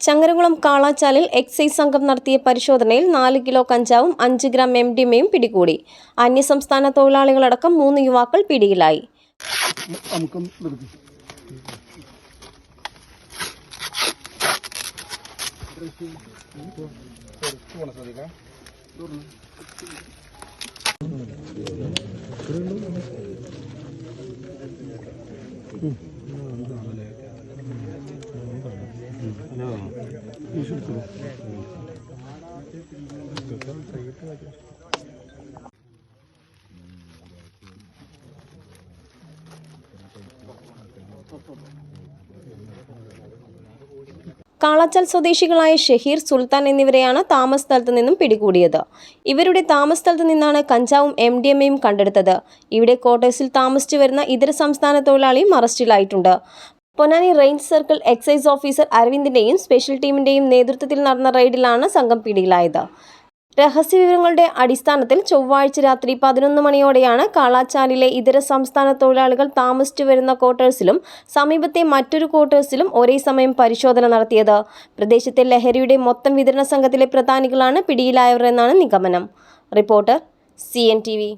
Changaramkulam കാളാച്ചാലിൽ excise സംഘം നടത്തിയ പരിശോധനയിൽ നാല് കിലോ കഞ്ചാവും അഞ്ച് ഗ്രാം എം ഡി എമ്മയും പിടികൂടി. അന്യസംസ്ഥാന തൊഴിലാളികളടക്കം മൂന്ന് യുവാക്കൾ പിടിയിലായി. നമുക്കും കാളാച്ചാൽ സ്വദേശികളായ ഷഹീർ സുൽത്താൻ എന്നിവരെയാണ് താമസ സ്ഥലത്ത് നിന്നും പിടികൂടിയത്. ഇവരുടെ താമസ സ്ഥലത്ത് നിന്നാണ് കഞ്ചാവും എം ഡി എം എയും കണ്ടെടുത്തത്. ഇവിടെ ക്വാർട്ടേഴ്സിൽ താമസിച്ചു വരുന്ന ഇതര സംസ്ഥാന തൊഴിലാളിയും അറസ്റ്റിലായിട്ടുണ്ട്. Ponnani range circle excise officer അരവിന്ദിന്റെയും special ടീമിന്റെയും നേതൃത്വത്തിൽ നടന്ന റെയ്ഡിലാണ് സംഘം പിടിയിലായത്. രഹസ്യവിവരങ്ങളുടെ അടിസ്ഥാനത്തിൽ ചൊവ്വാഴ്ച രാത്രി പതിനൊന്ന് മണിയോടെയാണ് കാളാച്ചാലിലെ ഇതര സംസ്ഥാന തൊഴിലാളികൾ താമസിച്ചു വരുന്ന ക്വാർട്ടേഴ്സിലും സമീപത്തെ മറ്റൊരു ക്വാർട്ടേഴ്സിലും ഒരേ സമയം പരിശോധന നടത്തിയത്. പ്രദേശത്തെ ലഹരിയുടെ മൊത്തം വിതരണ സംഘത്തിലെ പ്രധാനികളാണ് പിടിയിലായവർ എന്നാണ് നിഗമനം. Reporter C N T V.